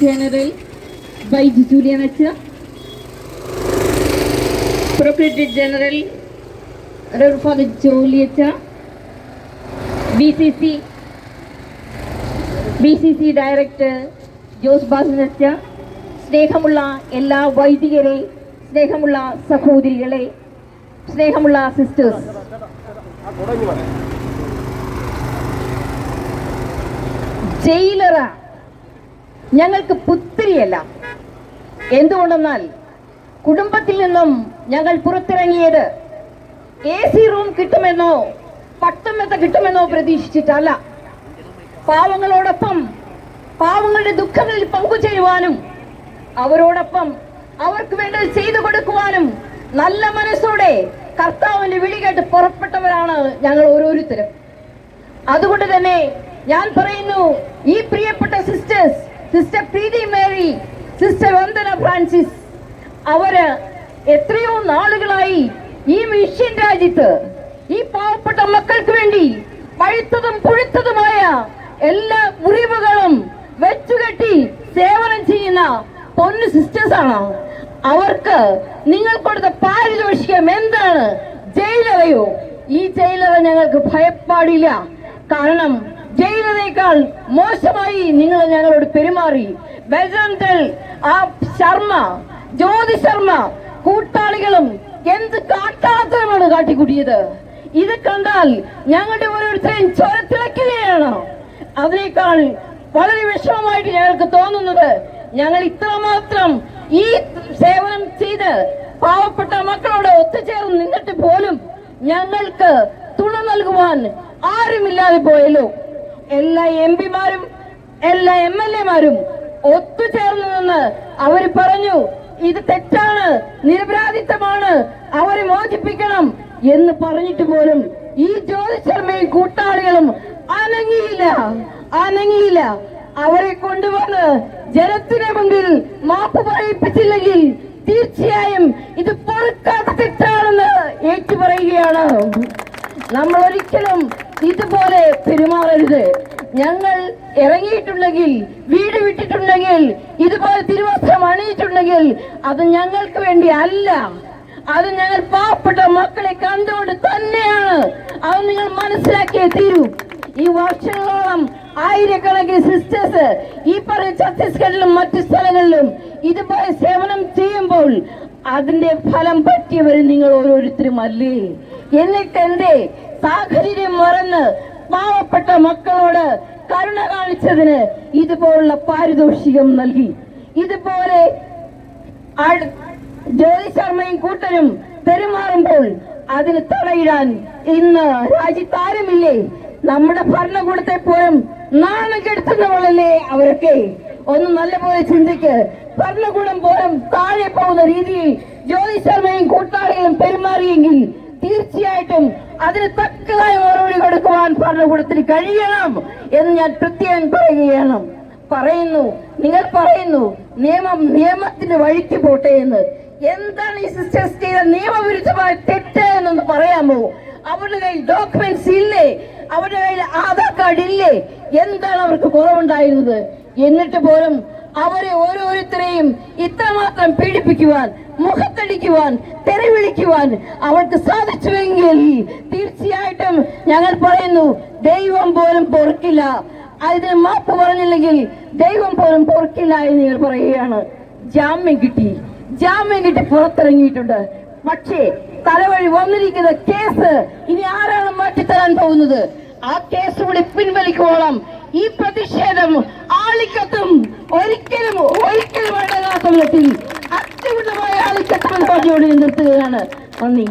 General by Julian Acha, Procurator General Reverend Father Jolie Acha, BCC BCC Director Jose ബാസൻ അച്ച സ്നേഹമുള്ള എല്ലാ വൈദികരെ സ്നേഹമുള്ള സഹോദരികളെ സ്നേഹമുള്ള സിസ്റ്റേഴ്സ് ജയിലറ ഞങ്ങൾക്ക് പുത്തിരിയല്ല. എന്തുകൊണ്ടെന്നാൽ കുടുംബത്തിൽ നിന്നും ഞങ്ങൾ പുറത്തിറങ്ങിയത് എ സി റൂം കിട്ടുമെന്നോ പട്ടമെത്ത കിട്ടുമെന്നോ പ്രതീക്ഷിച്ചിട്ടല്ല. പാവങ്ങളോടൊപ്പം പാവങ്ങളുടെ ദുഃഖങ്ങളിൽ പങ്കുചേരുവാനും അവരോടൊപ്പം അവർക്ക് വേണ്ടത് ചെയ്തു കൊടുക്കുവാനും നല്ല മനസ്സോടെ കർത്താവിന്റെ വിളി കേട്ട് പുറപ്പെട്ടവരാണ് ഞങ്ങൾ ഓരോരുത്തരും. അതുകൊണ്ട് തന്നെ ഞാൻ പറയുന്നു ഈ പ്രിയപ്പെട്ട sisters sister Preethi Mary sister Vandana Francis അവർ എത്രയോ നാളുകളായി ഈ മിഷ്യൻ രാജ്യത്ത് ഈ പാവപ്പെട്ട മക്കൾക്ക് വേണ്ടി പഴുത്തതും പുഴുത്തതുമായ എല്ലാ മുറിവുകളും വെച്ചുകെട്ടി സേവനം ചെയ്യുന്ന പൊന്നു സിസ്റ്റേഴ്സ് ആണ്. അവർക്ക് നിങ്ങൾ കൊടുത്ത പാരിതോഷികം എന്താണ്? ജയിലറയോ? ഈ ജയിലറ ഞങ്ങൾക്ക് ഭയപ്പാടില്ല. കാരണം ജയിലറേക്കാൾ മോശമായി നിങ്ങൾ ഞങ്ങളോട് പെരുമാറി. ബജറന്തൽ ആ ശർമ്മ ജ്യോതി ശർമ്മ കൂട്ടാളികളും എന്ത് കാട്ടാത്തരമാണ് കാട്ടിക്കൂട്ടിയത്? ഇത് കണ്ടാൽ ഞങ്ങളുടെ ഓരോരുത്തരെയും ചൊരത്തിളക്കുകയാണ് അതിനേക്കാൾ വളരെ വിഷമമായിട്ട് ഞങ്ങൾക്ക് തോന്നുന്നത് ഞങ്ങൾ ഇത്രമാത്രം ഈ സേവനം ചെയ്ത് പാവപ്പെട്ട മക്കളോട് ഒത്തുചേർന്ന് നിന്നിട്ട് പോലും ഞങ്ങൾക്ക് തുണ നൽകുവാൻ ആരുമില്ലാതെ പോയല്ലോ. എല്ലാ എം പിമാരും എല്ലാ എം എൽ എമാരും ഒത്തുചേർന്ന് നിന്ന് അവർ പറഞ്ഞു ഇത് തെറ്റാണ് നിരപരാധിത്വമാണ് അവരെ മോചിപ്പിക്കണം എന്ന് പറഞ്ഞിട്ട് പോലും ഈ ജ്യോതി ശർമ്മയും കൂട്ടാളികളും അനങ്ങിയില്ല അനങ്ങിയില്ല. അവരെ കൊണ്ടുവന്ന് ജനത്തിന് മുമ്പിൽ മാപ്പ് പറയിപ്പിച്ചില്ലെങ്കിൽ തീർച്ചയായും ഇത് പൊറുക്കാത്ത തെറ്റാണെന്ന് ഏറ്റു പറയുകയാണ് നമ്മൾ ഒരിക്കലും ഇതുപോലെ പെരുമാറരുത്. ഞങ്ങൾ ഇറങ്ങിയിട്ടുണ്ടെങ്കിൽ വീട് വിട്ടിട്ടുണ്ടെങ്കിൽ ഇതുപോലെ തിരുവസ്ത്രം അണിയിട്ടുണ്ടെങ്കിൽ അത് ഞങ്ങൾക്ക് വേണ്ടി അല്ല. അത് ഞങ്ങൾ പാവപ്പെട്ട മക്കളെ കണ്ടുകൊണ്ട് തന്നെയാണ്. അത് നിങ്ങൾ മനസ്സിലാക്കിയേ തീരൂ. ഈ വർഷങ്ങളോളം ആയിരക്കണക്കിന് സിസ്റ്റേഴ്സ് ഈ പറഞ്ഞ ഛത്തീസ്ഗഡിലും മറ്റു സ്ഥലങ്ങളിലും ഇതുപോലെ സേവനം ചെയ്യുമ്പോൾ അതിന്റെ ഫലം പറ്റിയവർ നിങ്ങൾ ഓരോരുത്തരും അല്ലേ എന്നിട്ട് എന്റെ സാഹചര്യം മറന്ന് പാവപ്പെട്ട മക്കളോട് കരുണ കാണിച്ചതിന് ഇതുപോലുള്ള പാരിതോഷികം നൽകി. ഇതുപോലെ ജ്യോതി ശർമ്മയും കൂട്ടരും പെരുമാറുമ്പോൾ അതിന് തടയിടാൻ ഇന്ന് രാജ്യത്താരുമില്ലേ? നമ്മുടെ ഭരണകൂടത്തെ പോലും നാണം കെടുത്തുന്നവളല്ലേ അവരൊക്കെ? ഒന്ന് നല്ലപോലെ ചിന്തിക്ക്. ഭരണകൂടം പോലും താഴെ പോകുന്ന രീതിയിൽ ജ്യോതി ശർമ്മയും കൂട്ടാളികളും പെരുമാറിയെങ്കിൽ തീർച്ചയായിട്ടും അതിന് തക്കതായ മറുപടി കൊടുക്കുവാൻ ഭരണകൂടത്തിന് കഴിയണം എന്ന് ഞാൻ പ്രത്യേകം പറയുകയാണ്. പറയുന്നു നിങ്ങൾ പറയുന്നു നിയമം നിയമത്തിന്റെ വഴിക്ക് പോട്ടെ എന്ന്. എന്താണ് ഈ സിസ്റ്റേഴ്സ് ചെയ്ത നിയമവിരുദ്ധമായ തെറ്റ് എന്നൊന്ന് പറയാമോ? അവരുടെ കയ്യിൽ ഡോക്യുമെന്റ്സ് ഇല്ലേ? അവരുടെ കയ്യിൽ ആധാർ കാർഡ് ഇല്ലേ? എന്താണ് അവർക്ക് കുറവുണ്ടായിരുന്നത്? എന്നിട്ട് പോലും അവരെ ഓരോരുത്തരെയും ഇത്രമാത്രം പീഡിപ്പിക്കുവാൻ മുഖത്തടിക്കുവാൻ തെറിവിളിക്കുവാൻ അവൾക്ക് സാധിച്ചുവെങ്കിൽ തീർച്ചയായിട്ടും ഞങ്ങൾ പറയുന്നു ദൈവം പോലും പൊറുക്കില്ല. അതിന് മാപ്പ് പറഞ്ഞില്ലെങ്കിൽ ദൈവം പോലും പൊറുക്കില്ല എന്ന് നിങ്ങൾ പറയുകയാണ്. ജാമ്യം കിട്ടി. ജാമ്യം കിട്ടി പുറത്തിറങ്ങിയിട്ടുണ്ട്. പക്ഷേ തലവഴി വന്നിരിക്കുന്ന കേസ് ഇനി ആരാണ് മാറ്റിത്തരാൻ പോകുന്നത്? ആ കേസ് കൂടി പിൻവലിക്കുവോളം ഈ പ്രതിഷേധം ആളിക്കത്തും ഒരിക്കലും ഒരിക്കലും വേണ്ടാത്ത വിധത്തിൽ അത്യുന്നതമായ ആളിക്കത്തുമെന്ന് പറഞ്ഞുകൊണ്ട് നിർത്തുകയാണ്. നന്ദി.